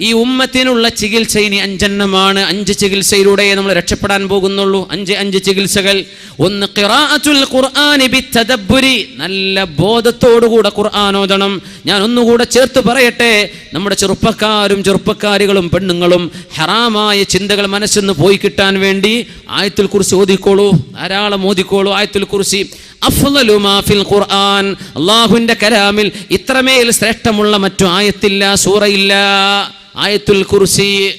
ഈ ഉമ്മത്തിനുള്ള ചികിത്സ ഇനി അഞ്ചെണ്ണമാണ്. അഞ്ച് ചികിത്സയിലൂടെ നമ്മൾ രക്ഷപ്പെടാൻ പോകുന്നുള്ളൂ. അഞ്ച് അഞ്ച് ചികിത്സകൾ. ഒന്ന് നല്ല ബോധത്തോടുകൂടെ ഖുർആൻ ഓതണം. ഞാൻ ഒന്നുകൂടെ ചേർത്ത് പറയട്ടെ. നമ്മുടെ ചെറുപ്പക്കാരും ചെറുപ്പക്കാരികളും പെണ്ണുങ്ങളും ഹറാമായ ചിന്തകൾ മനസ്സിന്ന് പോയി കിട്ടാൻ വേണ്ടി ആയത്തിൽ കുറിച്ച് ഓതിക്കോളൂ. ധാരാളം ഓതിക്കോളൂ ആയത്തിൽ കുറിച്ച് ഖുർആൻ. കലാമിൽ ഇത്രമേൽ ശ്രേഷ്ഠമുള്ള മറ്റു ആയത്തില്ല സൂറയില്ല. ആയത്തുൽ കുർസി.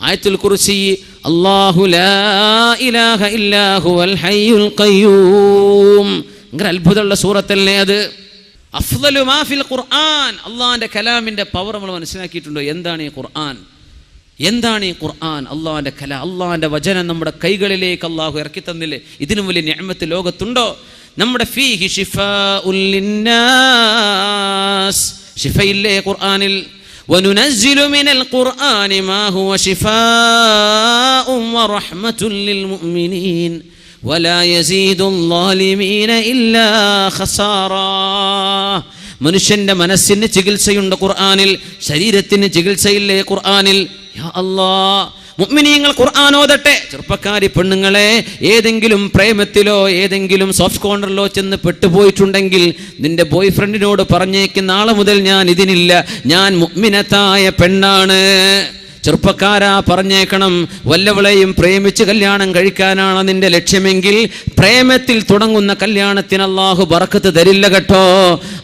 ആയത്തുൽ കുർസി അള്ളാഹു ഇലാഹ ഇല്ലാഹു ഹയ്യുൽ ഭയങ്കര അത്ഭുതമുള്ള സൂറത്തല്ലേ അത്. അഫ്ളലു മാഫിൽ ഖുർആൻ. അള്ളാഹിന്റെ കലാമിന്റെ പവർ നമ്മൾ മനസ്സിലാക്കിയിട്ടുണ്ടോ? എന്താണ് ഈ ഖുർആൻ? എന്താണ് ഈ ഖുർആൻ? അള്ളാഹിന്റെ കല അള്ളാഹിന്റെ വചനം നമ്മുടെ കൈകളിലേക്ക് അള്ളാഹു ഇറക്കി തന്നില്ലേ ഇതിനും വലിയ ഞാമത്ത് ലോകത്തുണ്ടോ? നമ്മുടെ ഫീഹി ഷിഫാഉൽ ലിന്നാസ് ഷിഫയില്ലേ ഖുർആനിൽ وننزل من القرآن ما هو شفاء ورحمة للمؤمنين ولا يزيد الظالمين إلا خسارا മനുഷ്യന്റെ മനസ്സിന് ചികിത്സയുണ്ട് ഖുർആനിൽ ശരീരത്തിന് ചികിത്സയില്ലേ ഖുർആനിൽ യാ അല്ലാ മുഅ്മിനീങ്ങൾ ഖുർആൻ ഓതട്ടെ. ചെറുപ്പക്കാരി പെണ്ണുങ്ങളെ ഏതെങ്കിലും പ്രേമത്തിലോ ഏതെങ്കിലും സോഫ്റ്റ് കോർണറിലോ ചെന്ന് പെട്ടുപോയിട്ടുണ്ടെങ്കിൽ നിന്റെ ബോയ് ഫ്രണ്ടിനോട് പറഞ്ഞേക്ക് നാളെ മുതൽ ഞാൻ ഇതിനില്ല. ഞാൻ മുഗ്മിനത്തായ പെണ്ണാണ്. ചെറുപ്പക്കാരാ പറഞ്ഞേക്കണം വല്ലവളെയും പ്രേമിച്ച് കല്യാണം കഴിക്കാനാണ് നിന്റെ ലക്ഷ്യമെങ്കിൽ പ്രേമത്തിൽ തുടങ്ങുന്ന കല്യാണത്തിന് അള്ളാഹു ബറക്കത്ത് തരില്ല കേട്ടോ.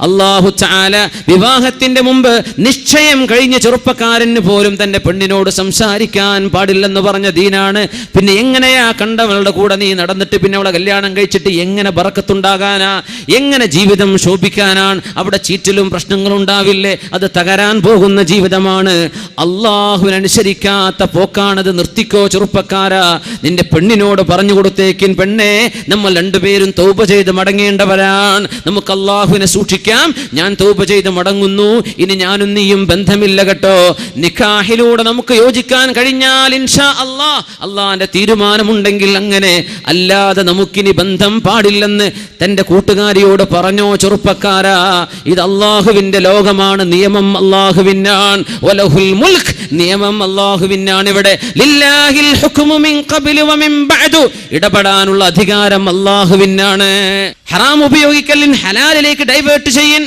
അള്ളാഹു ചാല വിവാഹത്തിന്റെ മുമ്പ് നിശ്ചയം കഴിഞ്ഞ ചെറുപ്പക്കാരന് പോലും തന്റെ പെണ്ണിനോട് സംസാരിക്കാൻ പാടില്ലെന്ന് പറഞ്ഞ ദീനാണ്. പിന്നെ എങ്ങനെയാ കണ്ടവളുടെ കൂടെ നീ നടന്നിട്ട് പിന്നെ അവളെ കല്യാണം കഴിച്ചിട്ട് എങ്ങനെ ബറക്കത്തുണ്ടാകാനാ? എങ്ങനെ ജീവിതം ശോഭിക്കാനാണ്? അവിടെ ചീറ്റലും പ്രശ്നങ്ങളും ഉണ്ടാവില്ലേ അത് തകരാൻ പോകുന്ന ജീവിതമാണ്. അള്ളാഹുവിനനുസരിക്കാത്ത പോക്കാണത്. നിർത്തിക്കോ ചെറുപ്പക്കാര. നിന്റെ പെണ്ണിനോട് പറഞ്ഞു കൊടുത്തേക്കിൻ പെണ്ണെ നമ്മൾ രണ്ടുപേരും തൗപ ചെയ്ത് മടങ്ങേണ്ടവരാണ്. നമുക്ക് അള്ളാഹുവിനെ സൂക്ഷിക്കാം. ഞാൻ തൗപ ചെയ്ത് മടങ്ങുന്നു. ഇനി ഞാനും നീയും ബന്ധമില്ല കേട്ടോ. നിഖാഹിലൂടെ നമുക്ക് യോജിക്കാൻ കഴിഞ്ഞാൽ ഇൻഷാ അള്ളാ അള്ളാഹിന്റെ തീരുമാനമുണ്ടെങ്കിൽ അങ്ങനെ അല്ലാതെ നമുക്കിനി ബന്ധം പാടില്ലെന്ന് തന്റെ കൂട്ടുകാരിയോട് പറഞ്ഞോ ചെറുപ്പക്കാരാ. ഇത് അള്ളാഹുവിന്റെ ലോകമാണ്. നിയമം അള്ളാഹുവിനാണ് മുൽക്ക് നിയമം അള്ളാഹുവിനാണ് ഇവിടെ. ഇടപെടാനുള്ള അധികാരം അള്ളാഹുവിനാണ് ഹറാം ഉപയോഗിക്കലിൻ ഹലാലിലേക്ക് ഡൈവേർട്ട് ചെയ്യൻ.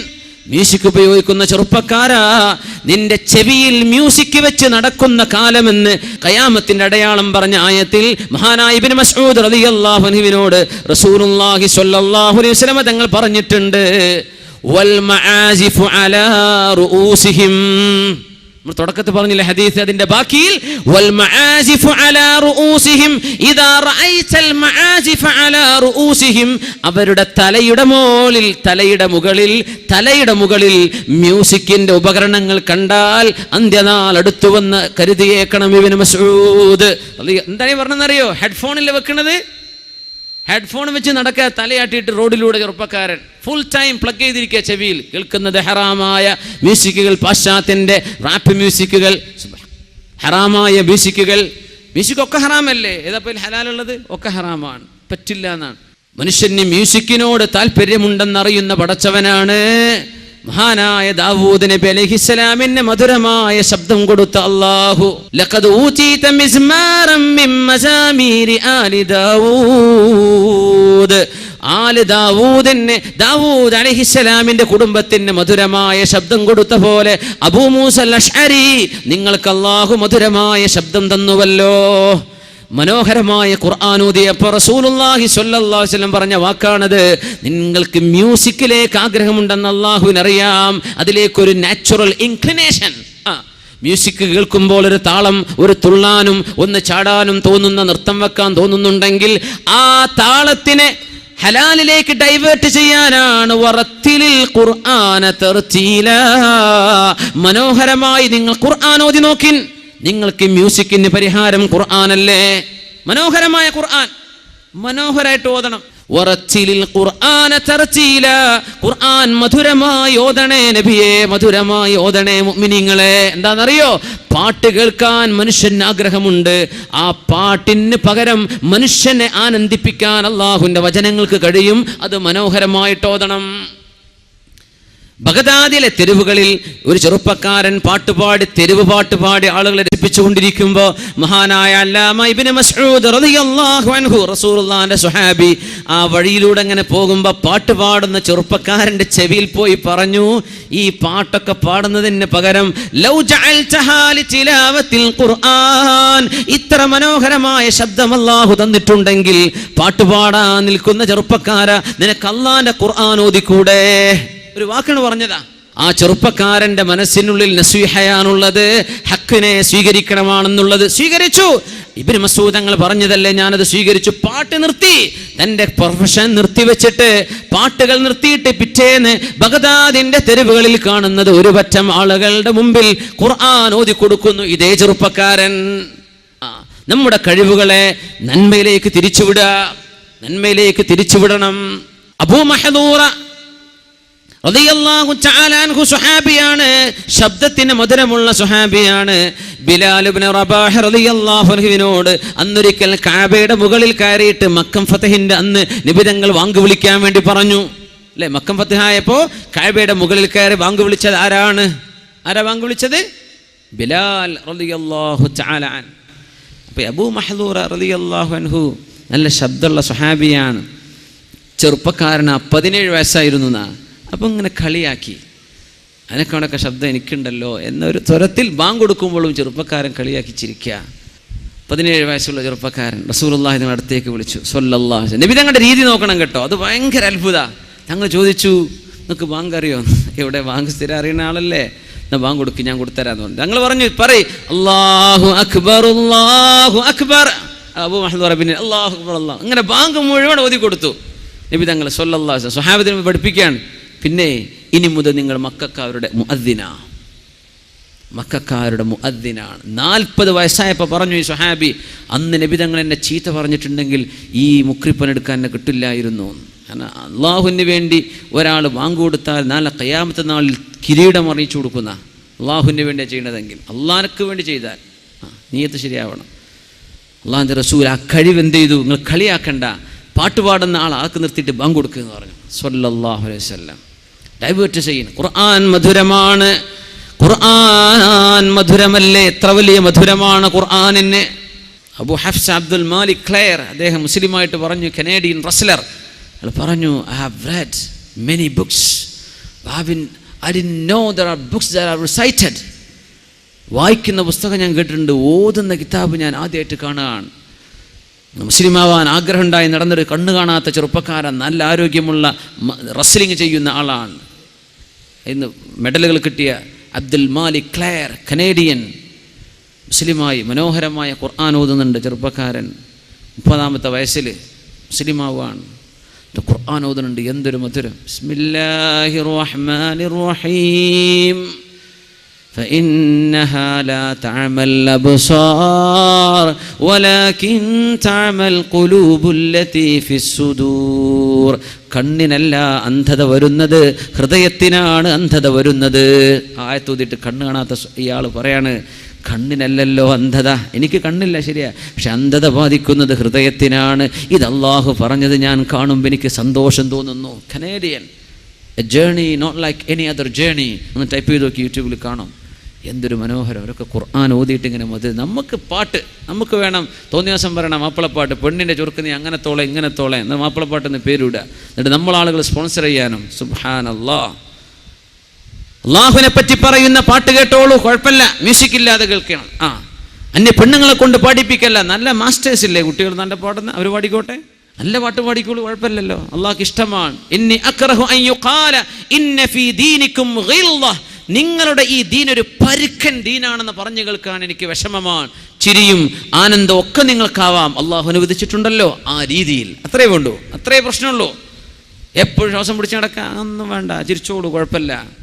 മ്യൂസിക് ഉപയോഗിക്കുന്ന ചെറുപ്പക്കാരാ നിന്റെ ചെവിയിൽ മ്യൂസിക് വെച്ച് നടക്കുന്ന കാലമെന്ന് കയാമത്തിന്റെ അടയാളം പറഞ്ഞ ആയത്തിൽ മഹാനായ ഇബ്നു മസ്ഊദ് റളിയല്ലാഹു അൻഹുവിനോട് റസൂലുള്ളാഹി സ്വല്ലല്ലാഹു അലൈഹി വസല്ലം തങ്ങൾ പറഞ്ഞിട്ടുണ്ട് വൽ മആസിഫു അലാ റൂസിഹിം നമ്മൾ തുടക്കത്തിൽ പറഞ്ഞില്ല ഹദീസ് അതിന്റെ ബാക്കിയിൽ വൽ മആസിഫു അലാ ഇദാ മആസിഫ അലാ അവരുടെ തലയുടെ മോളിൽ തലയുടെ മുകളിൽ തലയുടെ മുകളിൽ മ്യൂസിക്കിന്റെ ഉപകരണങ്ങൾ കണ്ടാൽ അന്ത്യനാൾ അടുത്തുവന്ന് കരുതിയേക്കണം ഇവന് മസൂദ് എന്താണ് പറഞ്ഞെന്നറിയോ ഹെഡ്ഫോണിൽ വെക്കണത്? ഹെഡ്ഫോൺ വെച്ച് നടക്കുക തലയാട്ടിയിട്ട് റോഡിലൂടെ ചെറുപ്പക്കാരൻ. ഫുൾ ടൈം പ്ലഗ് ചെയ്തിരിക്കുക ചെവിയിൽ. കേൾക്കുന്നത് ഹറാമായ മ്യൂസിക്കുകൾ പാശ്ചാത്യന്റെ റാപ്പ് മ്യൂസിക്കുകൾ. ഹറാമായ മ്യൂസിക്കുകൾ. മ്യൂസിക് ഒക്കെ ഹറാമല്ലേ? ഏതാപ്പോൾ ഹലാലുള്ളത്? ഒക്കെ ഹറാമാണ്. പറ്റില്ല എന്നാണ്. മനുഷ്യന് മ്യൂസിക്കിനോട് താല്പര്യമുണ്ടെന്നറിയുന്ന പടച്ചവനാണ്. മഹാനായ ദാവൂദ് നബി മധുരമായ ശബ്ദം കൊടുത്ത അള്ളാഹു ലഖദ് മിസ്മാറം മസാമീരി ആലി ദാവൂദ്. ദാവൂദ് അലഹിസ്സലാമിന്റെ കുടുംബത്തിന് മധുരമായ ശബ്ദം കൊടുത്ത പോലെ അബൂ മൂസ നിങ്ങൾക്ക് അള്ളാഹു മധുരമായ ശബ്ദം തന്നുവല്ലോ. മനോഹരമായ ഖുർആാനൂതിയപ്പോൾ അലൈഹി വസല്ലം പറഞ്ഞ വാക്കാണത്. നിങ്ങൾക്ക് മ്യൂസിക്കിലേക്ക് ആഗ്രഹമുണ്ടെന്ന് അള്ളാഹുവിനറിയാം. അതിലേക്കൊരു നാച്ചുറൽ ഇൻക്ലിനേഷൻ. മ്യൂസിക് കേൾക്കുമ്പോൾ ഒരു താളം ഒരു തുള്ളാനും ഒന്ന് ചാടാനും തോന്നുന്ന നൃത്തം വെക്കാൻ തോന്നുന്നുണ്ടെങ്കിൽ ആ താളത്തിനെ ഹലാലിലേക്ക് ഡൈവേർട്ട് ചെയ്യാനാണ്. ഖുർആന മനോഹരമായി നിങ്ങൾ ഖുർആൻ ഓതി നോക്കിൻ. നിങ്ങൾക്ക് മ്യൂസിക്കിന് പരിഹാരം ഖുർആാനല്ലേ? മനോഹരമായ ഖുർആൻ. മനോഹരായിട്ട് ഓതണം. ഉറച്ചിലിൽ ഖുർആന ചർച്ചയില ഖുർആൻ മധുരമായി ഓതണേ നബിയെ മധുരമായി ഓതണേ മുഅ്മിനീങ്ങളെ. എന്താണെന്നറിയോ? പാട്ട് കേൾക്കാൻ മനുഷ്യന് ആഗ്രഹമുണ്ട്. ആ പാട്ടിന് പകരം മനുഷ്യനെ ആനന്ദിപ്പിക്കാൻ അള്ളാഹുവിന്റെ വചനങ്ങൾക്ക് കഴിയും. അത് മനോഹരമായിട്ട് ഓതണം. ബഗദാദിലെ തെരുവുകളിൽ ഒരു ചെറുപ്പക്കാരൻ പാട്ടുപാടി തെരുവ് പാട്ടുപാടി ആളുകളെ രസിപ്പിച്ചുകൊണ്ടിരിക്കുമ്പോൾ മഹാനായ അൻഹു സ്വഹാബി ആ വഴിയിലൂടെ അങ്ങനെ പോകുമ്പോൾ പാട്ട് പാടുന്ന ചെറുപ്പക്കാരന്റെ ചെവിയിൽ പോയി പറഞ്ഞു ഈ പാട്ടൊക്കെ പാടുന്നതിന് പകരം ലൗ ഖുർആൻ. ഇത്ര മനോഹരമായ ശബ്ദം അല്ലാഹു തന്നിട്ടുണ്ടെങ്കിൽ പാട്ടുപാടാൻ നിൽക്കുന്ന ചെറുപ്പക്കാര നിനക്ക് അള്ളാന്റെ ഖുർആൻ ഒരു വാക്കാണ് പറഞ്ഞതാ. ആ ചെറുപ്പക്കാരന്റെ മനസ്സിനുള്ളിൽ നസീഹയാണുള്ളത് ഹക്കിനെ സ്വീകരിക്കണമാണെന്നുള്ളത്. സ്വീകരിച്ചു. ഇബിന് മസൂദങ്ങൾ പറഞ്ഞതല്ലേ ഞാനത് സ്വീകരിച്ചു. പാട്ട് നിർത്തി. തന്റെ പ്രൊഫഷൻ നിർത്തിവെച്ചിട്ട് പാട്ടുകൾ നിർത്തിയിട്ട് പിറ്റേന്ന് ബഗദാദിന്റെ തെരുവുകളിൽ കാണുന്നത് ഒരു പറ്റം ആളുകളുടെ മുമ്പിൽ ഖുർആൻ ഓതി കൊടുക്കുന്നു. ഇതേ ചെറുപ്പക്കാരൻ. നമ്മുടെ കഴിവുകളെ നന്മയിലേക്ക് തിരിച്ചുവിടുക. നന്മയിലേക്ക് തിരിച്ചുവിടണം. അബൂ മഹദൂറ സുഹാബിയാണ്. ശബ്ദത്തിന് മധുരമുള്ള സുഹാബിയാണ്. ബിലാൽ ഇബ്നു റബാഹ് റളിയല്ലാഹു അൻഹുവിനോട് അന്നൊരിക്കൽ കാബയുടെ മുകളിൽ കയറിയിട്ട് മക്കം ഫതഹിന്റെ അന്ന് നിബിതങ്ങൾ വാങ്കു വിളിക്കാൻ വേണ്ടി പറഞ്ഞു. അല്ലെ? മക്കം ഫതഹായപ്പോ കാബയുടെ മുകളിൽ കയറി വാങ്കു വിളിച്ചത് ആരാണ്? ആരാ വാങ്കു വിളിച്ചത്? ബിലാൽ റളിയല്ലാഹു തആല അൻ. അപ്പോൾ അബൂ മഹദൂറ റളിയല്ലാഹു അൻഹു നല്ല ശബ്ദമുള്ള സുഹാബിയാണ്. ചെറുപ്പക്കാരനാ പതിനേഴ് വയസ്സായിരുന്നു എന്നാ അപ്പം ഇങ്ങനെ കളിയാക്കി. അതിനൊക്കെ ശബ്ദം എനിക്കുണ്ടല്ലോ എന്നൊരു സ്വരത്തിൽ ബാങ്ക് കൊടുക്കുമ്പോഴും ചെറുപ്പക്കാരൻ കളിയാക്കി ചിരിക്കുക പതിനേഴ് വയസ്സുള്ള ചെറുപ്പക്കാരൻ റസൂലുള്ളാഹി നിങ്ങൾ അടുത്തേക്ക് വിളിച്ചു. സൊല്ലാഹു നബി തങ്ങളുടെ രീതി നോക്കണം കേട്ടോ. അത് ഭയങ്കര അത്ഭുത. ഞങ്ങൾ ചോദിച്ചു നിങ്ങൾക്ക് ബാങ്ക് അറിയോ? ഇവിടെ ബാങ്ക് സ്ഥിരം അറിയുന്ന ആളല്ലേ. എന്നാൽ ബാങ്ക് കൊടുക്കും ഞാൻ കൊടുത്തരാന്ന് പറഞ്ഞു. ഞങ്ങൾ പറഞ്ഞു പറയ്. അള്ളാഹു അക്ബർ അള്ളാഹു അക്ബർ. അബു മഹദ് റബിന് അള്ളാഹു അക്ബർ അള്ളാഹു അങ്ങനെ ബാങ്ക് മുഴുവൻ ഓതി കൊടുത്തു നബി തങ്ങൾ സൊല്ലാഹു സ്വഹാബത്തിന് പഠിപ്പിക്കുകയാണ്. പിന്നെ ഇനി മുതൽ നിങ്ങൾ മക്കാരുടെ മുഅദ്ദിന. മക്കാരുടെ മുഅദ്ദിനാണ്. നാൽപ്പത് വയസ്സായപ്പോൾ പറഞ്ഞു ഈ സുഹാബി അന്ന് നബി തങ്ങൾ എന്നെ ചീത്ത പറഞ്ഞിട്ടുണ്ടെങ്കിൽ ഈ മുക്രിപ്പനെടുക്കാൻ എന്നെ കിട്ടില്ലായിരുന്നു. കാരണം അള്ളാഹുവിന് വേണ്ടി ഒരാൾ വാങ്ങുകൊടുത്താൽ നാളെ കയ്യാമത്തെ നാളിൽ കിരീടം അറിയിച്ചു കൊടുക്കുന്ന അള്ളാഹുവിന് വേണ്ടിയാണ് ചെയ്യണതെങ്കിൽ അള്ളാഹനക്ക് വേണ്ടി ചെയ്താൽ. നീയത്ത് ശരിയാവണം. അള്ളാഹിന്റെ റസൂൽ ആ കഴിവ് എന്ത് ചെയ്തു? നിങ്ങൾ കളിയാക്കണ്ട. പാട്ടുപാടുന്ന ആൾ ആക്ക് നിർത്തിയിട്ട് ബാങ്ക് കൊടുക്കുക എന്ന് പറഞ്ഞു. സല്ലല്ലാഹു അലൈഹി വസല്ലം. ഡൈവേർട്ട് ചെയ്യുന്നു ഖുർആൻ മധുരമാണ്. ഖുർആൻ മധുരമല്ലേ? എത്ര വലിയ മധുരമാണ് ഖുർആനിന്? Abu Hafs Abdul Malik Clare അദ്ദേഹം മുസ്ലിമായിട്ട് പറഞ്ഞു കനേഡിയൻ റസ്ലർ. പറഞ്ഞു I have read many books I'd know there are books there are recited വായിക്കുന്ന പുസ്തകം ഞാൻ കേട്ടിട്ടുണ്ട്. ഓതുന്ന കിതാബ് ഞാൻ ആദ്യമായിട്ട് കാണുകയാണ് മുസ്ലിമാവാൻ ആഗ്രഹമുണ്ടായി നടന്നൊരു കണ്ണു കാണാത്ത ചെറുപ്പക്കാരൻ നല്ല ആരോഗ്യമുള്ള റസ്ലിംഗ് ചെയ്യുന്ന ആളാണ്. ഇന്ന് മെഡലുകൾ കിട്ടിയ അബ്ദുൽ മാലിക് ക്ലെയർ കനേഡിയൻ മുസ്ലിമായി മനോഹരമായ ഖുർആൻ ഓതുന്നുണ്ട് ചെറുപ്പക്കാരൻ മുപ്പതാമത്തെ വയസ്സിൽ മുസ്ലിമാവാണ് ഖുർആൻ ഓതുന്നുണ്ട് എന്തൊരു മധുരം ബിസ്മില്ലാഹിർ റഹ്മാനിർ റഹീം فإنها لا تعمى الأبصار ولكن تعمى القلوب التي في الصدور കണ്ണിനല്ല അന്ധത വരുന്നത്. ഹൃദയത്തിനാണ് അന്ധത വരുന്നത്. ആയത്തൂതിട്ട് കണ്ണ് കാണാത്ത ഇയാൾ പറയാണ് കണ്ണിനല്ലല്ലോ അന്ധത. എനിക്ക് കണ്ണില്ല ശരിയാ. പക്ഷെ അന്ധത ബാധിക്കുന്നത് ഹൃദയത്തിനാണ്. ഇത് അള്ളാഹു പറഞ്ഞത് ഞാൻ കാണുമ്പോൾ എനിക്ക് സന്തോഷം തോന്നുന്നു. Canadian. A journey not like any other journey ഒന്ന് ടൈപ്പ് ചെയ്ത് നോക്കി യൂട്യൂബിൽ കാണും. എന്തൊരു മനോഹരം. അവരൊക്കെ ഖുർആൻ ഓതിയിട്ട് ഇങ്ങനെ മതി നമുക്ക് പാട്ട് നമുക്ക് വേണം തോന്നിയ ദിവസം പറയണം മാപ്പിളപ്പാട്ട് പെണ്ണിന്റെ നീ അങ്ങനെ തോളെ ഇങ്ങനെ തോളെ എന്നാൽ മാപ്പിളപ്പാട്ട് എന്ന് പേരിടുക. എന്നിട്ട് നമ്മളാളുകൾ സ്പോൺസർ ചെയ്യാനും സുബാൻ അല്ലാ അള്ളാഹുവിനെ പറ്റി പറയുന്ന പാട്ട് കേട്ടോളൂ കുഴപ്പമില്ല. മ്യൂസിക് ഇല്ലാതെ കേൾക്കണം. ആ. അന്യ പെണ്ണുങ്ങളെ കൊണ്ട് പാടിപ്പിക്കല്ല. നല്ല മാസ്റ്റേഴ്സ് ഇല്ലേ കുട്ടികൾ നല്ല പാടുന്ന? അവർ പാടിക്കോട്ടെ? നല്ല പാട്ട് പാടിക്കോളൂ കുഴപ്പമില്ലല്ലോ. അള്ളാഹ്ക്ക് ഇഷ്ടമാണ്. നിങ്ങളുടെ ഈ ദീൻ ഒരു പരുക്കൻ ദീനാണെന്ന് പറഞ്ഞു കേൾക്കാൻ എനിക്ക് വിഷമമാണ്. ചിരിയും ആനന്ദവും ഒക്കെ നിങ്ങൾക്കാവാം. അള്ളാഹു അനുവദിച്ചിട്ടുണ്ടല്ലോ ആ രീതിയിൽ. അത്രേ വേണ്ടൂ. അത്രേ പ്രശ്നമുള്ളൂ. എപ്പോഴും ശ്വാസം പിടിച്ച് നടക്കാം ഒന്നും വേണ്ട. ചിരിച്ചോളൂ കുഴപ്പമില്ല.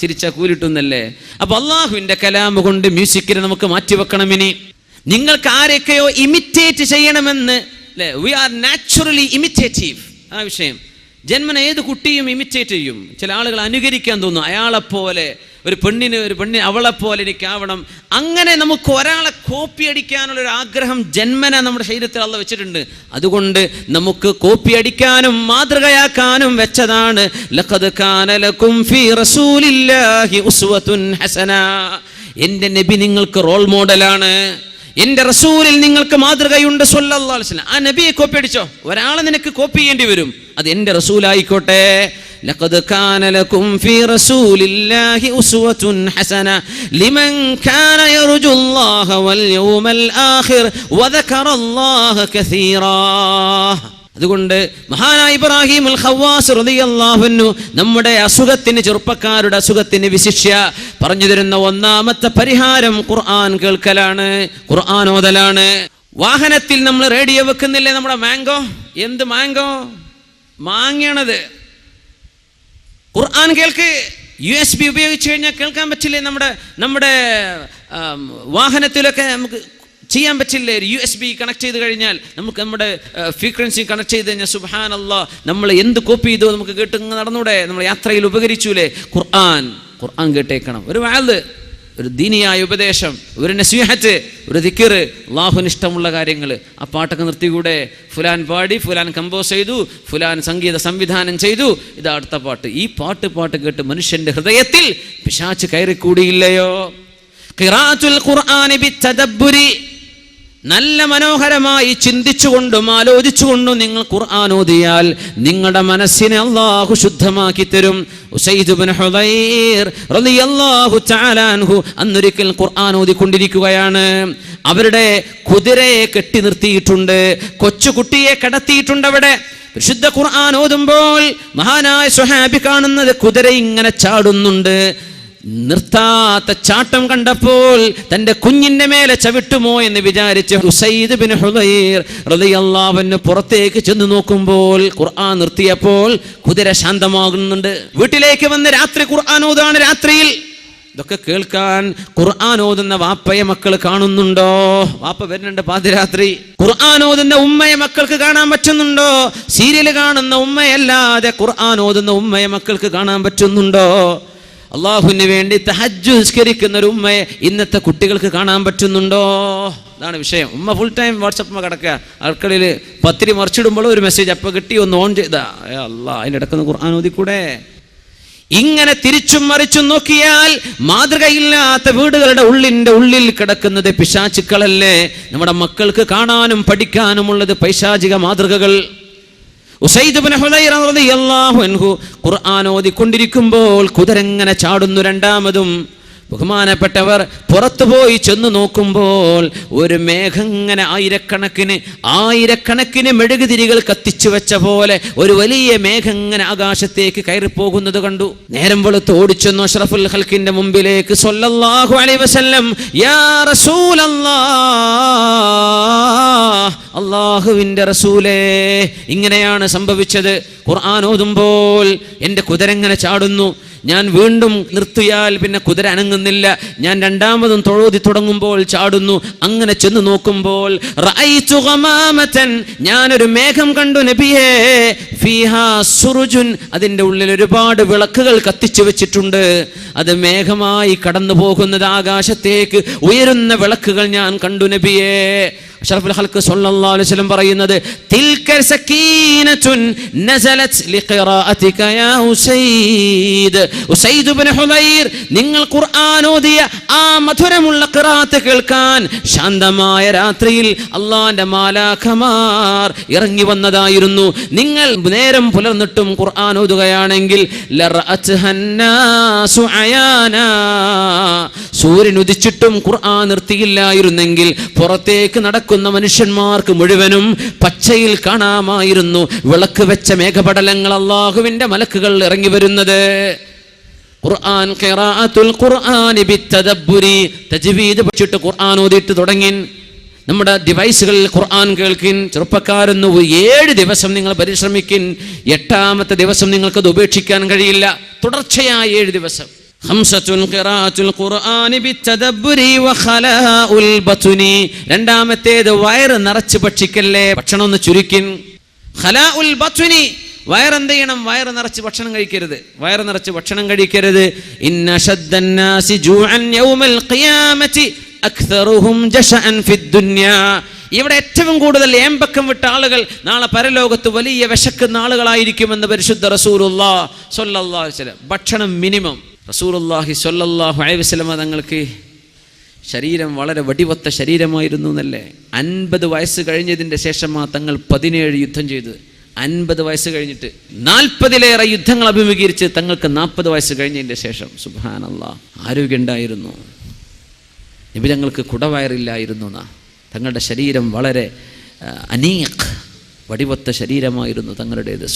ചിരിച്ച കൂലിട്ടുന്നല്ലേ? അപ്പൊ അള്ളാഹുവിന്റെ കലാമ് കൊണ്ട് മ്യൂസിക്കിനെ നമുക്ക് മാറ്റിവെക്കണം ഇനി. നിങ്ങൾക്ക് ആരെയൊക്കെയോ ഇമിറ്റേറ്റ് ചെയ്യണമെന്ന്. വി ആർ നാച്ചുറലി ഇമിറ്റേറ്റീവ് ആ വിഷയം. ജന്മന ഏത് കുട്ടിയും ഇമിറ്റേറ്റ് ചെയ്യും. ചില ആളുകൾ അനുകരിക്കാൻ തോന്നും. അയാളെപ്പോലെ ഒരു പെണ്ണിന് ഒരു പെണ്ണിന് അവളെപ്പോലെ എനിക്കാവണം. അങ്ങനെ നമുക്ക് ഒരാളെ കോപ്പി അടിക്കാനുള്ള ഒരു ആഗ്രഹം ജന്മന നമ്മുടെ ശരീരത്തിൽ അള്ള വെച്ചിട്ടുണ്ട്. അതുകൊണ്ട് നമുക്ക് കോപ്പി അടിക്കാനും മാതൃകയാക്കാനും വെച്ചതാണ്. എന്റെ നബി നിങ്ങൾക്ക് റോൾ മോഡലാണ് എന്റെ റസൂലിൽ നിങ്ങൾക്ക് മാതൃകയുണ്ട് സല്ലല്ലാഹു അലൈഹി വസല്ലം ആ നബിയെ കോപ്പി അടിച്ചോ ഒരാളെ നിനക്ക് കോപ്പി ചെയ്യേണ്ടി വരും അത് എന്റെ റസൂലായിക്കോട്ടെ لقد كان لكم في رسول الله أسوة حسنة لمن كان يرجو الله واليوم الآخر وذكر الله كثيرا അതുകൊണ്ട് മഹാനായ ഇബ്രാഹിം അൽ ഖവാസ് റളിയല്ലാഹു നമ്മുടെ അസുഖത്തിന് ചെറുപ്പക്കാരുടെ അസുഖത്തിന് വിശിഷ്യ പറഞ്ഞു തരുന്ന ഒന്നാമത്തെ പരിഹാരം ഖുർആൻ കേൾക്കലാണ് ഖുർആൻ ഓതലാണ്. വാഹനത്തിൽ നമ്മൾ റേഡിയോ വെക്കുന്നില്ലേ നമ്മുടെ മാംഗോ? എന്ത് മാംഗോ? മാങ്ങണത് ഖുർആൻ കേൾക്ക്. യു എസ് ബി ഉപയോഗിച്ച് കഴിഞ്ഞാൽ കേൾക്കാൻ പറ്റില്ലേ നമ്മുടെ നമ്മുടെ വാഹനത്തിലൊക്കെ നമുക്ക് ചെയ്യാൻ പറ്റില്ലേ? യു എസ് ബി കണക്ട് ചെയ്ത് കഴിഞ്ഞാൽ നമുക്ക് നമ്മുടെ ഫ്രീക്വൻസി കണക്ട് ചെയ്ത് കഴിഞ്ഞാൽ സുഹാൻ നമ്മൾ എന്ത് കോപ്പി ചെയ്തോ നമുക്ക് കേട്ട് നടന്നൂടെ? നമ്മൾ യാത്രയിൽ ഉപകരിച്ചൂലേ? ഖുർആൻ ഖുർആൻ കേട്ടേക്കണം. ഒരു വാൽ ഒരു ദീനിയായ ഉപദേശം ഒരു നസീഹത്ത് ഒരു ദിക്കർ ലാഹുനിഷ്ടമുള്ള കാര്യങ്ങൾ ആ പാട്ടൊക്കെ നിർത്തിക്കൂടെ? ഫുലാൻ പാടി ഫുലാൻ കമ്പോസ് ചെയ്തു ഫുലാൻ സംഗീത സംവിധാനം ചെയ്തു. ഇതാ അടുത്ത പാട്ട്. ഈ പാട്ട് പാട്ട് കേട്ട് മനുഷ്യന്റെ ഹൃദയത്തിൽ പിശാച്ച് കയറിക്കൂടിയില്ലയോ? ഖിറാത്തുൽ ബി ബിത്തദബ്ബുരി. നല്ല മനോഹരമായി ചിന്തിച്ചുകൊണ്ടും ആലോചിച്ചുകൊണ്ടും നിങ്ങൾ ഖുർആൻ ഓതിയാൽ നിങ്ങളുടെ മനസ്സിനെ അള്ളാഹു ശുദ്ധമാക്കി തരും. അന്നൊരിക്കൽ ഖുർആൻ ഓതിക്കൊണ്ടിരിക്കുകയാണ്. അവരുടെ കുതിരയെ കെട്ടി നിർത്തിയിട്ടുണ്ട്. കൊച്ചുകുട്ടിയെ കടത്തിയിട്ടുണ്ട് അവിടെ. വിശുദ്ധ ഖുർആൻ ഓതുമ്പോൾ മഹാനായ സുഹാബി കാണുന്നത് കുതിര ഇങ്ങനെ ചാടുന്നുണ്ട്. നിർത്താത്ത ചാട്ടം കണ്ടപ്പോൾ തന്റെ കുഞ്ഞിന്റെ മേലെ ചവിട്ടുമോ എന്ന് വിചാരിച്ച് ഹുസൈദ് ബിൻ ഹുദൈർ ഹൃദയല്ലാവന് പുറത്തേക്ക് ചെന്ന് നോക്കുമ്പോൾ ഖുർആൻ നിർത്തിയപ്പോൾ കുതിര ശാന്തമാകുന്നുണ്ട്. വീട്ടിലേക്ക് വന്ന് രാത്രി ഖുർആൻ രാത്രിയിൽ. ഇതൊക്കെ കേൾക്കാൻ ഖുർആൻ ഓതുന്ന വാപ്പയെ മക്കൾ കാണുന്നുണ്ടോ? വാപ്പ വരുന്നുണ്ട് പാതിരാത്രി. ഖുർആൻ ഓതുന്ന ഉമ്മയെ മക്കൾക്ക് കാണാൻ പറ്റുന്നുണ്ടോ? സീരിയൽ കാണുന്ന ഉമ്മയല്ലാതെ ഖുർആൻ ഓതുന്ന ഉമ്മയെ മക്കൾക്ക് കാണാൻ പറ്റുന്നുണ്ടോ? അള്ളാഹുവിന് വേണ്ടി തഹജ്ജു നിസ്കരിക്കുന്ന ഒരു ഉമ്മയെ ഇന്നത്തെ കുട്ടികൾക്ക് കാണാൻ പറ്റുന്നുണ്ടോ? അതാണ് വിഷയം. ഉമ്മ ഫുൾ ടൈം വാട്സപ്പ് കിടക്കുക. അടുക്കളയിൽ പത്തിരി മറിച്ചിടുമ്പോൾ ഒരു മെസ്സേജ് അപ്പം കിട്ടി ഒന്ന് ഓൺ ചെയ്താ. അല്ല അതിന്റെ ഇടക്കുന്ന ഖുർആൻ ഓതിക്കൂടെ? ഇങ്ങനെ തിരിച്ചും മറിച്ചും നോക്കിയാൽ മാതൃകയില്ലാത്ത വീടുകളുടെ ഉള്ളിന്റെ ഉള്ളിൽ കിടക്കുന്നത് പിശാചുക്കളല്ലേ? നമ്മുടെ മക്കൾക്ക് കാണാനും പഠിക്കാനുമുള്ളത് പൈശാചിക മാതൃകകൾ. ഖുർആൻ ഓതിക്കൊണ്ടിരിക്കുമ്പോൾ കുതിരങ്ങനെ ചാടുന്നു രണ്ടാമതും ബഹുമാനപ്പെട്ടവർ പുറത്തുപോയി ചെന്നു നോക്കുമ്പോൾ ഒരു മേഘം ഇങ്ങനെ ആയിരക്കണക്കിന് ആയിരക്കണക്കിന് മെഴുകുതിരികൾ കത്തിച്ചു വെച്ച പോലെ ഒരു വലിയ മേഘം ഇങ്ങനെ ആകാശത്തേക്ക് കയറിപ്പോകുന്നത് കണ്ടു. നേരം വെളുത്ത് ഓടിച്ചെന്നു അഷ്റഫുൽ ഹൽക്കിന്റെ മുമ്പിലേക്ക് വസല്ലം അള്ളാഹുവിന്റെ റസൂലേ ഇങ്ങനെയാണ് സംഭവിച്ചത്. ഖുർആൻ ഓതുമ്പോൾ എന്റെ കുതിരങ്ങനെ ചാടുന്നു. ഞാൻ വീണ്ടും നിർത്തിയാൽ പിന്നെ കുതിര അനങ്ങുന്നില്ല. ഞാൻ രണ്ടാമതും തൊഴുതി തുടങ്ങുമ്പോൾ ചാടുന്നു. അങ്ങനെ ചെന്ന് നോക്കുമ്പോൾ ഞാനൊരു മേഘം കണ്ടു നബിയേ. സുറുജുൻ. അതിന്റെ ഉള്ളിൽ ഒരുപാട് വിളക്കുകൾ കത്തിച്ചു വെച്ചിട്ടുണ്ട്. അത് മേഘമായി കടന്നു പോകുന്നത് ആകാശത്തേക്ക്. ഉയരുന്ന വിളക്കുകൾ ഞാൻ കണ്ടു നബിയേ. അഷ്റഫുൽ ഹൽക്ക് സല്ലല്ലാഹു അലൈഹി വസല്ലം പറയുന്നത് തിൽക സകീനതുൻ നസലത് ലിഖിറാഅതിക യാ ഉസൈദ്. ഉസൈദ് ഇബ്നു ഹുദൈർ നിങ്ങൾ ഖുർആൻ ഓതിയ ആ മധുരമുള്ള ഖിറാഅത്ത് കേൾക്കാൻ ശാന്തമായ രാത്രിയിൽ അള്ളാന്റെ മാലാഖമാർ ഇറങ്ങി വന്നതായിരുന്നു. നിങ്ങൾ നേരം പുലർന്നിട്ടും ഖുർആൻ ഓതുകയാണെങ്കിൽ സൂര്യൻ ഉദിച്ചിട്ടും ഖുർആൻ നിർത്തിയില്ലായിരുന്നെങ്കിൽ പുറത്തേക്ക് നടക്കുന്ന മനുഷ്യന്മാർക്ക് മുഴുവനും പച്ചയിൽ കാണാമായിരുന്നു. വിളക്ക് വെച്ച മേഘപടലങ്ങൾ അള്ളാഹുവിന്റെ മലക്കുകൾ ഇറങ്ങി വരുന്നത്. ഖുർആൻ ഖിറാഅത്തുൽ ഖുർആനി തജ്വീദ് പഠിച്ചിട്ട് ഖുർആൻ തുടങ്ങി നമ്മുടെ ഡിവൈസുകളിൽ ഖുർആൻ കേൾക്കിൻ. ചെറുപ്പക്കാരെന്ന് ഏഴ് ദിവസം നിങ്ങൾ പരിശ്രമിക്കിൻ. എട്ടാമത്തെ ദിവസം നിങ്ങൾക്കത് ഉപേക്ഷിക്കാൻ കഴിയില്ല. തുടർച്ചയായ ഏഴ് ദിവസം. രണ്ടാമത്തേത് വയറ് നിറച്ച് ഭക്ഷിക്കല്ലേ? ഭക്ഷണം ഒന്ന് ചുരുക്കിൻ. ഖലാ ഉൽ ബത്തുനി. വയറെന്ത് ചെയ്യണം? വയറ് നിറച്ച് ഭക്ഷണം കഴിക്കരുത്. വയറ് നിറച്ച് ഭക്ഷണം കഴിക്കരുത്. ഇവിടെ ഏറ്റവും കൂടുതൽ ഏമ്പക്കം വിട്ട ആളുകൾ നാളെ പരലോകത്ത് വലിയ വിശക്കുന്ന ആളുകളായിരിക്കുമെന്ന് പരിശുദ്ധ റസൂലുള്ള സൊല്ലാ ഭക്ഷണം മിനിമം. റസൂലുള്ളാഹി സ്വല്ലല്ലാഹു അലൈഹി വസല്ലം തങ്ങൾക്ക് ശരീരം വളരെ വടിവത്ത ശരീരമായിരുന്നു എന്നല്ലേ? അൻപത് വയസ്സ് കഴിഞ്ഞതിന്റെ ശേഷമാ തങ്ങൾ പതിനേഴ് യുദ്ധം ചെയ്തത് അൻപത് വയസ്സ് കഴിഞ്ഞിട്ട് നാൽപ്പതിലേറെ യുദ്ധങ്ങൾ അഭിമുഖീകരിച്ച് തങ്ങൾക്ക് നാൽപ്പത് വയസ്സ് കഴിഞ്ഞതിന്റെ ശേഷം സുബാനല്ല ആരോഗ്യം ഉണ്ടായിരുന്നു. നബി തങ്ങൾക്ക് കുടവയറില്ലായിരുന്നു എന്നാ. തങ്ങളുടെ ശരീരം വളരെ അനീഖ്. വടിവത്ത ശരീരമായിരുന്നു തങ്ങളുടേത്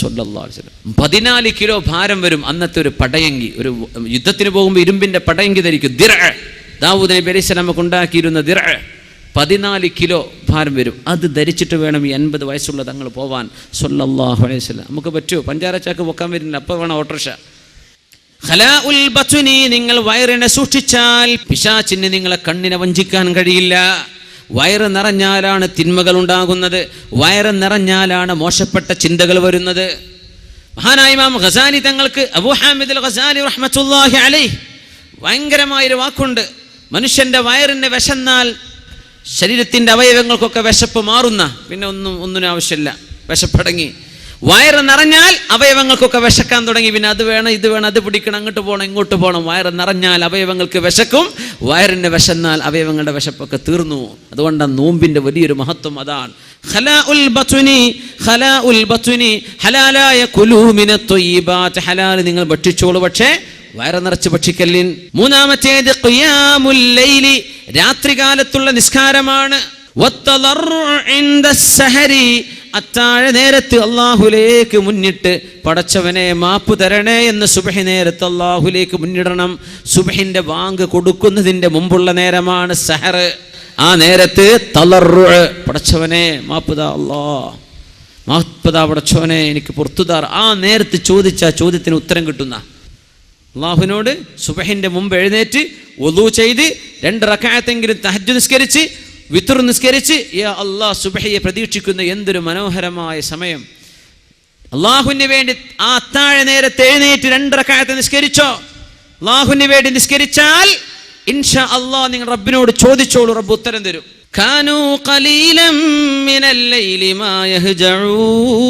വസല്ലം. പതിനാല് കിലോ ഭാരം വരും അന്നത്തെ ഒരു പടയങ്കി ഒരു യുദ്ധത്തിന് പോകുമ്പോൾ ഇരുമ്പിന്റെ പടയങ്കി ധരിക്കും. ദിറ. ദാവൂദ് നബി അലൈഹി സ്വലാമൊക്കെ ഉണ്ടാക്കിയിരുന്ന ദിറ. പതിനാല് കിലോ ഭാരം വരും. അത് ധരിച്ചിട്ട് വേണം ഈ അൻപത് വയസ്സുള്ള തങ്ങൾ പോവാൻ. സല്ലല്ലാഹു അലൈഹി നമുക്ക് പറ്റുമോ? പഞ്ചാര ചാക്ക് പൊക്കാൻ വരുന്നില്ല. അപ്പോൾ വേണം ഓട്ടോറിക്ഷ. ബത്നി നിങ്ങൾ വയറിനെ സൂക്ഷിച്ചാൽ പിശാച്ചിന് നിങ്ങളെ കണ്ണിനെ വഞ്ചിക്കാൻ കഴിയില്ല. വയറ് നിറഞ്ഞാലാണ് തിന്മകൾ ഉണ്ടാകുന്നത് വയറ് നിറഞ്ഞാലാണ് മോശപ്പെട്ട ചിന്തകൾ വരുന്നത്. മഹാനായ ഇമാം ഖസാനി തങ്ങൾക്ക് അബൂ ഹാമിദ് അൽ ഖസാലി റഹ്മത്തുള്ളാഹി അലൈഹി ഭയങ്കരമായൊരു വാക്കുണ്ട്. മനുഷ്യന്റെ വയറിന് വിശന്നാൽ ശരീരത്തിന്റെ അവയവങ്ങൾക്കൊക്കെ വിശപ്പ് മാറുന്ന പിന്നെ ഒന്നും ഒന്നിനും ആവശ്യമില്ല. വിശപ്പടങ്ങി വയറ് നിറഞ്ഞാൽ അവയവങ്ങൾക്കൊക്കെ വിശക്കാൻ തുടങ്ങി. പിന്നെ അത് വേണം ഇത് വേണം അത് പിടിക്കണം അങ്ങോട്ട് പോകണം ഇങ്ങോട്ട് പോകണം. വയറ് നിറഞ്ഞാൽ അവയവങ്ങൾക്ക് വിശക്കും. വയറിന്റെ വിശന്നാൽ അവയവങ്ങളുടെ വിശപ്പൊക്കെ തീർന്നു. അതുകൊണ്ടാണ് നോമ്പിന്റെ വലിയൊരു മഹത്വം അതാണ്. ഹലാലായ നിങ്ങൾ ഭക്ഷിച്ചോളൂ പക്ഷേ വയറ് നിറച്ച് ഭക്ഷിക്കല്ലിൻ. മൂന്നാമത്തേത് രാത്രികാലത്തുള്ള നിസ്കാരമാണ്. അത്താഴ നേരത്ത് അള്ളാഹുലേക്ക് മുന്നിട്ട് പടച്ചവനെ മാപ്പ് തരണേ എന്ന് സുബഹി നേരത്ത് അള്ളാഹുലേക്ക് മുന്നിടണം. സുബഹിന്റെ വാങ്ക് കൊടുക്കുന്നതിന്റെ മുമ്പുള്ള നേരമാണ് സഹർ. ആ നേരത്ത് തളർറു പടച്ചവനെ മാപ്പുതാ അല്ലാ. മാപ്പുതാ പടച്ചവനെ എനിക്ക് പുറത്തുതാർ ആ നേരത്ത് ചോദിച്ച ചോദ്യത്തിന് ഉത്തരം കിട്ടുന്ന. അള്ളാഹുവിനോട് സുബഹിന്റെ മുമ്പ് എഴുന്നേറ്റ് ഒതു ചെയ്ത് രണ്ട് റക്കായത്തെങ്കിലും തഹജ് നിസ്കരിച്ച് വിത്തുർ നിസ്കരിച്ച് യാ അള്ളാഹ് സുബഹയെ പ്രതീക്ഷിക്കുന്ന എന്തൊരു മനോഹരമായ സമയം അള്ളാഹുവിന് വേണ്ടി ആ അത്താഴ നേരത്തെ എഴുന്നേറ്റ് രണ്ട് റക്കായത്തെ നിസ്കരിച്ചോ അള്ളാഹുവിന് വേണ്ടി നിസ്കരിച്ചാൽ ഇൻഷാ അള്ളാഹ് നിങ്ങൾ റബ്ബിനോട് ചോദിച്ചോളൂ റബ്ബ് ഉത്തരം തരും كانوا قليلا من الليل ما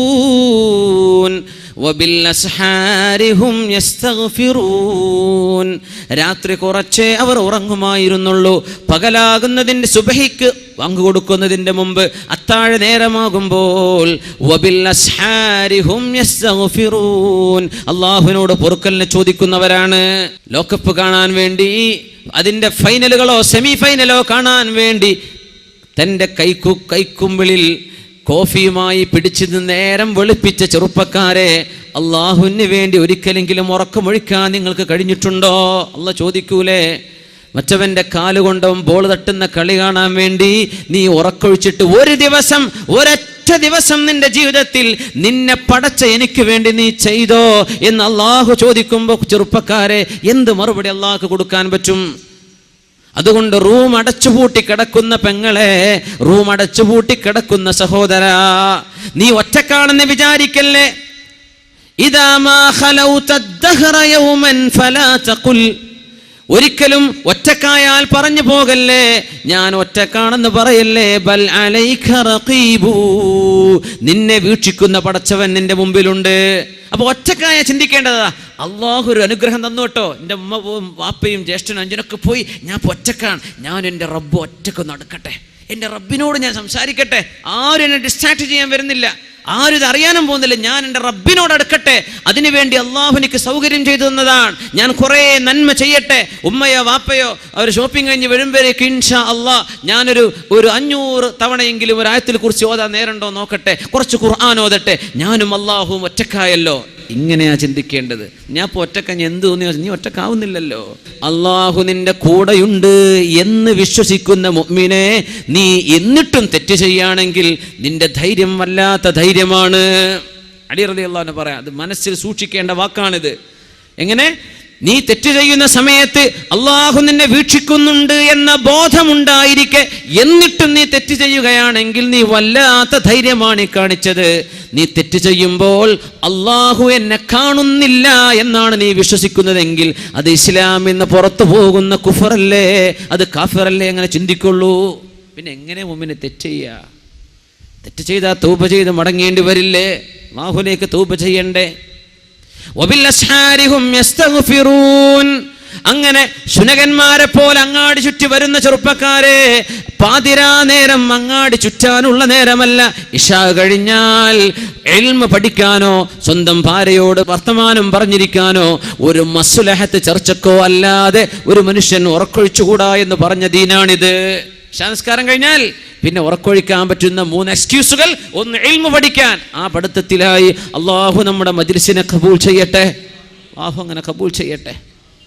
يهجعون وبالأسحار هم يستغفرون രാത്രി കുറച്ചേ അവർ ഉറങ്ങുമായിരുന്നുള്ളൂ. പകലാകുന്നതിന്റെ സുബഹിക്ക് പങ്കു കൊടുക്കുന്നതിന്റെ മുമ്പ് അത്താഴ നേരമാകുമ്പോൾ അള്ളാഹുവിനോട് പൊറുക്കലിനെ ചോദിക്കുന്നവരാണ്. ലോകകപ്പ് കാണാൻ വേണ്ടി അതിന്റെ ഫൈനലുകളോ സെമി ഫൈനലോ കാണാൻ വേണ്ടി തന്റെ കൈക്കു കൈക്കുമ്പിളിൽ കോഫിയുമായി പിടിച്ചു നേരം വെളുപ്പിച്ച ചെറുപ്പക്കാരെ അള്ളാഹുവിന് വേണ്ടി ഒരിക്കലെങ്കിലും ഉറക്കമൊഴിക്കാൻ നിങ്ങൾക്ക് കഴിഞ്ഞിട്ടുണ്ടോ? അല്ല ചോദിക്കൂലേ? മറ്റവന്റെ കാലുകൊണ്ടും ബോൾ തട്ടുന്ന കളി കാണാൻ വേണ്ടി നീ ഉറക്കൊഴിച്ചിട്ട് ഒരു ദിവസം ഒരൊറ്റ ദിവസം നിന്റെ ജീവിതത്തിൽ നിന്നെ പടച്ച എനിക്ക് വേണ്ടി നീ ചെയ്തോ എന്ന് അള്ളാഹു ചോദിക്കുമ്പോൾ ചെറുപ്പക്കാരെ എന്ത് മറുപടി അള്ളാഹ് കൊടുക്കാൻ പറ്റും? അതുകൊണ്ട് റൂം അടച്ചുപൂട്ടി കിടക്കുന്ന പെങ്ങളെ റൂം അടച്ചുപൂട്ടി കിടക്കുന്ന സഹോദര നീ ഒറ്റക്കാണെന്ന് വിചാരിക്കല്ലേ? ഇതാ ഒരിക്കലും ഒറ്റക്കായാൽ പറഞ്ഞു പോകല്ലേ? ഞാൻ ഒറ്റക്കാണെന്ന് പറയല്ലേ? ബൽ നിന്നെ വീക്ഷിക്കുന്ന പടച്ചവൻ നിന്റെ മുമ്പിലുണ്ട്. അപ്പൊ ഒറ്റക്കായ ചിന്തിക്കേണ്ടതാ. അള്ളാഹു ഒരു അനുഗ്രഹം തന്നു കേട്ടോ. എന്റെ ഉമ്മ വാപ്പയും ജ്യേഷ്ഠനും അഞ്ചനൊക്കെ പോയി. ഞാൻ ഒറ്റക്കാണ്. ഞാൻ എന്റെ റബ്ബ് ഒറ്റയ്ക്ക് നടക്കട്ടെ എന്റെ റബ്ബിനോട് ഞാൻ സംസാരിക്കട്ടെ. ആരും എന്നെ ഡിസ്ട്രാക്ട് ചെയ്യാൻ വരുന്നില്ല. ആരും ഇത് അറിയാനും പോകുന്നില്ല. ഞാൻ എന്റെ റബ്ബിനോട് അടുക്കട്ടെ. അതിനുവേണ്ടി അള്ളാഹു എനിക്ക് സൗകര്യം ചെയ്തു തന്നതാണ്. ഞാൻ കുറേ നന്മ ചെയ്യട്ടെ. ഉമ്മയോ വാപ്പയോ അവർ ഷോപ്പിംഗ് കഴിഞ്ഞ് വരുമ്പോഴേക്ക് ഇൻഷാ അള്ളാഹ് ഞാനൊരു ഒരു അഞ്ഞൂറ് തവണയെങ്കിലും ഒരു ആയത്തിൽ കുറിച്ച് ഓതാൻ നേരണ്ടോ നോക്കട്ടെ. കുറച്ച് ഖുർആൻ ഓതട്ടെ. ഞാനും അള്ളാഹുവും ഒറ്റക്കായല്ലോ ഇങ്ങനെയാ ചിന്തിക്കേണ്ടത്? ഞാൻ ഇപ്പോൾ ഒറ്റക്കഞ്ഞ് എന്ത് തോന്നിയോ നീ ഒറ്റക്കാവുന്നില്ലല്ലോ. അള്ളാഹു നിന്റെ കൂടെയുണ്ട് എന്ന് വിശ്വസിക്കുന്ന മുഅ്മിനെ നീ എന്നിട്ടും തെറ്റ് ചെയ്യുകയാണെങ്കിൽ നിന്റെ ധൈര്യം വല്ലാത്ത ധൈര്യമാണ്. അടിയറതി അള്ളാഹുനെ പറയാം അത് മനസ്സിൽ സൂക്ഷിക്കേണ്ട വാക്കാണിത്. എങ്ങനെ? നീ തെറ്റ് ചെയ്യുന്ന സമയത്ത് അള്ളാഹു നിന്നെ വീക്ഷിക്കുന്നുണ്ട് എന്ന ബോധമുണ്ടായിരിക്കെ എന്നിട്ടും നീ തെറ്റ് ചെയ്യുകയാണെങ്കിൽ നീ വല്ലാത്ത ധൈര്യമാണ് കാണിച്ചത്. നീ തെറ്റ് ചെയ്യുമ്പോൾ അള്ളാഹു എന്നെ കാണുന്നില്ല എന്നാണ് നീ വിശ്വസിക്കുന്നതെങ്കിൽ അത് ഇസ്ലാമിൽ നിന്ന് പുറത്തു പോകുന്ന കുഫറല്ലേ? അത് കാഫറല്ലേ? അങ്ങനെ ചിന്തിക്കുള്ളൂ. പിന്നെ എങ്ങനെ മുമ്പിനെ തെറ്റ് ചെയ്യുക തെറ്റ് ചെയ്താൽ തൂപ ചെയ്ത് മടങ്ങേണ്ടി വരില്ലേ? അള്ളാഹുലേക്ക് തൂപ ചെയ്യണ്ടേ? അങ്ങനെ ശുനകന്മാരെ പോലെ അങ്ങാടി ചുറ്റി വരുന്ന ചെറുപ്പക്കാരെ പാതിരാ നേരം അങ്ങാടി ചുറ്റാനുള്ള നേരമല്ല. ഇഷ കഴിഞ്ഞാൽ എൽമ പഠിക്കാനോ സ്വന്തം ഭാര്യയോട് വർത്തമാനം പറഞ്ഞിരിക്കാനോ ഒരു മസുലഹത്ത് ചർച്ചക്കോ അല്ലാതെ ഒരു മനുഷ്യൻ ഉറക്കൊഴിച്ചുകൂടാ എന്ന് പറഞ്ഞ ദീനാണിത്. സംസ്കാരം കഴിഞ്ഞാൽ പിന്നെ ഉറക്കൊഴിക്കാൻ പറ്റുന്ന മൂന്ന് എക്സ്ക്യൂസുകൾ ഒന്ന് എൽമു പഠിക്കാൻ. ആ പഠിത്തത്തിലായി അള്ളാഹു നമ്മുടെ മജിൽസിനെ കബൂൾ ചെയ്യട്ടെ. അള്ളാഹു അങ്ങനെ കബൂൾ ചെയ്യട്ടെ.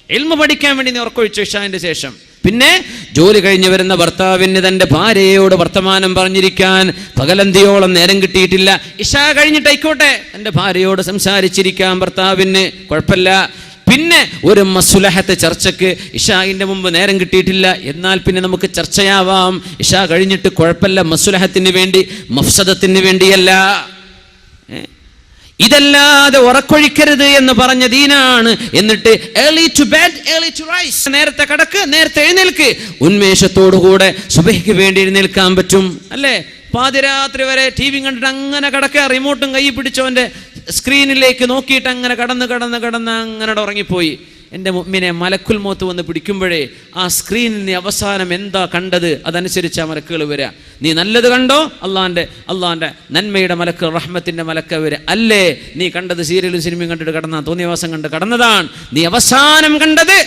എൽമു പഠിക്കാൻ വേണ്ടി നീ ഉറക്കൊഴിച്ചു ഇഷാന്റെ ശേഷം. പിന്നെ ജോലി കഴിഞ്ഞ് വരുന്ന ഭർത്താവിന് തന്റെ ഭാര്യയോട് വർത്തമാനം പറഞ്ഞിരിക്കാൻ പകലന്തിയോളം നേരം കിട്ടിയിട്ടില്ല. ഇഷ കഴിഞ്ഞിട്ടായിക്കോട്ടെ. തന്റെ ഭാര്യയോട് സംസാരിച്ചിരിക്കാം ഭർത്താവിന്. കുഴപ്പമില്ല. പിന്നെ ഒരു മസുലഹത്തെ ചർച്ചയ്ക്ക് ഇഷായിന്റെ മുമ്പ് നേരം കിട്ടിയിട്ടില്ല. എന്നാൽ പിന്നെ നമുക്ക് ചർച്ചയാവാം. ഇഷ കഴിഞ്ഞിട്ട് കുഴപ്പമില്ല. മസുലഹത്തിന് വേണ്ടി മഫ്സദത്തിന് വേണ്ടിയല്ല? ഇതല്ലാതെ ഉറക്കൊഴിക്കരുത് എന്ന് പറഞ്ഞ ദീനാണ്. എന്നിട്ട് early to rise. നേരത്തെ കടക്ക് നേരത്തെ എഴുന്നേൽക്ക്. ഉന്മേഷത്തോടുകൂടെ സുബഹിക്ക് വേണ്ടി എഴുന്നേൽക്കാൻ പറ്റും. അല്ലേ? പാതിരാത്രി വരെ ടി വി കണ്ടിട്ട് അങ്ങനെ കിടക്കുക റിമോട്ടും കൈ പിടിച്ചവന്റെ സ്ക്രീനിലേക്ക് നോക്കിയിട്ട് അങ്ങനെ കടന്ന് കടന്ന് കടന്ന് അങ്ങനെ ഉറങ്ങിപ്പോയി. എന്റെ മുമ്മിനെ മലക്കുൽ മോത്ത് വന്ന് പിടിക്കുമ്പോഴേ ആ സ്ക്രീനിൽ അവസാനം എന്താ കണ്ടത്? അതനുസരിച്ച് ആ മലക്കുകൾ വരിക നീ നല്ലത് കണ്ടോ? അള്ളാന്റെ അള്ളാന്റെ നന്മയുടെ മലക്ക് റഹ്മത്തിന്റെ മലക്ക് അവർ അല്ലേ? നീ കണ്ടത് സീരിയലും സിനിമയും കണ്ടിട്ട് കടന്ന തോന്നിയവാസം കണ്ട് കടന്നതാണ്. നീ അവസാനം കണ്ടത്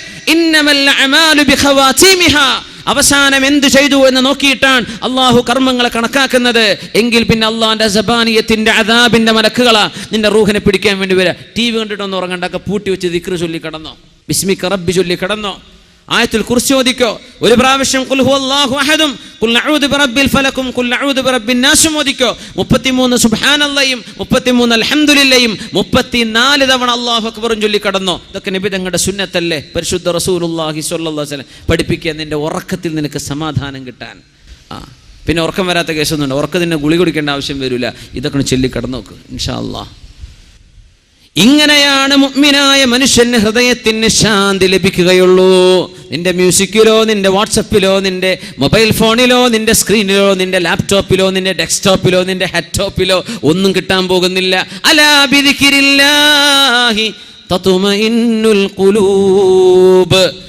അവസാനം എന്ത് ചെയ്തു എന്ന് നോക്കിയിട്ടാണ് അള്ളാഹു കർമ്മങ്ങളെ കണക്കാക്കുന്നത്. എങ്കിൽ പിന്നെ അള്ളാഹിന്റെ സബാനിയത്തിന്റെ അദാബിന്റെ മലക്കുകളാ നിന്റെ റൂഹിനെ പിടിക്കാൻ വേണ്ടി വരിക. ടി വി കണ്ടിട്ടൊന്നും ഉറങ്ങണ്ടൊക്കെ പൂട്ടി വെച്ച് ദിക്റ് ചൊല്ലി കിടന്നോ. ബിസ്മിക്ക് റബ്ബി ചൊല്ലി കിടന്നോ. ആയത്തിൽ കുറിച്ച് ചോദിക്കോ ഒരു പ്രാവശ്യം അഹദും ഫലക്കും കുൽ നഊദു ബിറബ്ബിൻ നാസും ഓദിക്കോ 33 സുബ്ഹാനല്ലാഹയും 33 അൽഹംദുലില്ലയും 34 തവണ അല്ലാഹു അക്ബറും ചൊല്ലി കടന്നോ ഇതൊക്കെ സുന്നത്തല്ലേ? പരിശുദ്ധ പഠിപ്പിക്കുക നിന്റെ ഉറക്കത്തിൽ നിനക്ക് സമാധാനം കിട്ടാൻ. ആ പിന്നെ ഉറക്കം വരാത്ത കേസൊന്നുണ്ട് ഉറക്കത്തിന് ഗുളി കുടിക്കേണ്ട ആവശ്യം വരില്ല ഇതൊക്കെ ചൊല്ലി കടന്നു നോക്ക് ഇൻഷാ അല്ലാഹ്. ഇങ്ങനെയാണ് മുഗ്മിനായ മനുഷ്യന് ഹൃദയത്തിന് ശാന്തി ലഭിക്കുകയുള്ളൂ. നിന്റെ മ്യൂസിക്കിലോ നിന്റെ വാട്സപ്പിലോ നിന്റെ മൊബൈൽ ഫോണിലോ നിന്റെ സ്ക്രീനിലോ നിന്റെ ലാപ്ടോപ്പിലോ നിന്റെ ഡെസ്ക്ടോപ്പിലോ നിന്റെ ഹെഡ്ടോപ്പിലോ ഒന്നും കിട്ടാൻ പോകുന്നില്ല. അലാ ബിദിക്രില്ലാഹി തത്മഇന്നുൽ ഖുലൂബ്.